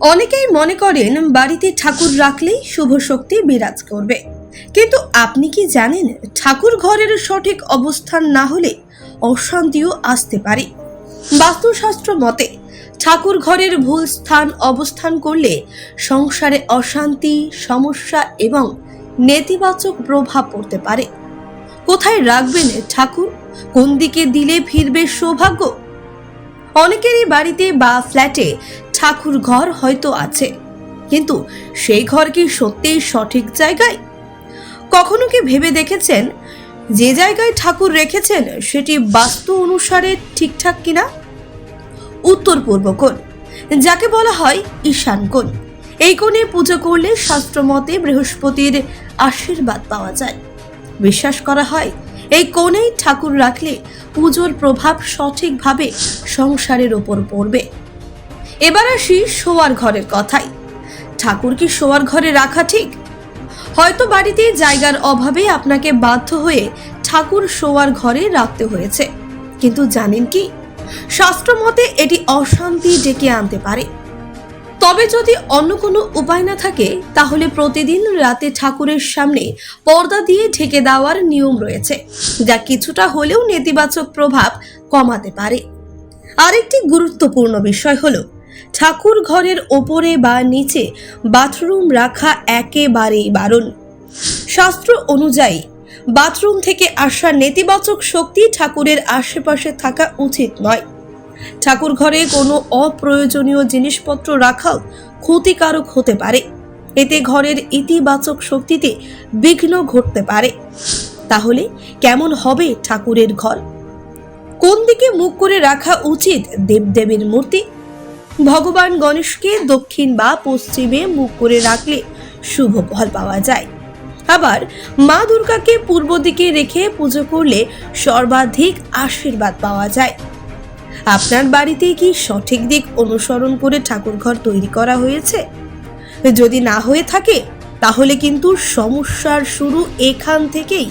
অনেকেই মনে করেন বাড়িতে ঠাকুর রাখলেই শুভ শক্তি বিরাজ করবে। কিন্তু আপনি কি জানেন ঠাকুর ঘরের সঠিক অবস্থান না হলে অশান্তিও আসতে পারে? বাস্তুশাস্ত্র মতে, ঠাকুর ঘরের ভুল স্থান অবস্থান করলে সংসারে অশান্তি, সমস্যা এবং নেতিবাচক প্রভাব পড়তে পারে। কোথায় রাখবেন ঠাকুর? কোন দিকে দিলে ফিরবে সৌভাগ্য? অনেকেরই বাড়িতে বা ফ্ল্যাটে ঠাকুর ঘর হয়তো আছে। কিন্তু সেই ঘর কি সত্যিই সঠিক জায়গায়? কখনো কি ভেবে দেখেছেন যে জায়গায় ঠাকুর রেখেছেন সেটি বাস্তু অনুসারে ঠিকঠাক কিনা? উত্তর পূর্ব কোণ, যাকে বলা হয় ঈশান কোণ। এই কোণে পুজো করলে শাস্ত্রমতে বৃহস্পতির আশীর্বাদ পাওয়া যায়। বিশ্বাস করা হয়, এই কোণেই ঠাকুর রাখলে পুজোর প্রভাব সঠিকভাবে সংসারের ওপর পড়বে। এবার আসি শোয়ার ঘরের কথাই। ঠাকুর কি শোয়ার ঘরে রাখা ঠিক? হয়তো বাড়িতে জায়গার অভাবে আপনাকে বাধ্য হয়ে ঠাকুর শোয়ার ঘরে রাখতে হয়েছে। কিন্তু জানেন কি? শাস্ত্রমতে এটি অশান্তি ডেকে আনতে পারে। তবে যদি অন্য কোনো উপায় না থাকে, তাহলে প্রতিদিন রাতে ঠাকুরের সামনে পর্দা দিয়ে ঢেকে দেওয়ার নিয়ম রয়েছে, যা কিছুটা হলেও নেতিবাচক প্রভাব কমাতে পারে। আরেকটি গুরুত্বপূর্ণ বিষয় হলো ঠাকুর ঘরের ওপরে বা নিচে বাথরুম রাখা একেবারেই বারণ। শাস্ত্র অনুযায়ী, বাথরুম থেকে আসা নেতিবাচক শক্তি ঠাকুরের আশেপাশে থাকা উচিত নয়। ঠাকুর ঘরে কোনো অপ্রয়োজনীয় জিনিসপত্র রাখাও ক্ষতিকারক হতে পারে। এতে ঘরের ইতিবাচক শক্তিতে বিঘ্ন ঘটতে পারে। তাহলে কেমন হবে ঠাকুরের ঘর? কোন দিকে মুখ করে রাখা উচিত দেবদেবীর মূর্তি? ভগবান গণেশকে দক্ষিণ বা পশ্চিমে মুখ করে রাখলে শুভ ফল পাওয়া যায়। আবার মা দুর্গাকে পূর্ব দিকে রেখে পুজো করলে সর্বাধিক আশীর্বাদ পাওয়া যায়। আপনার বাড়িতে কি সঠিক দিক অনুসরণ করে ঠাকুরঘর তৈরি করা হয়েছে? যদি না হয়ে থাকে, তাহলে কিন্তু সমস্যার শুরু এখান থেকেই।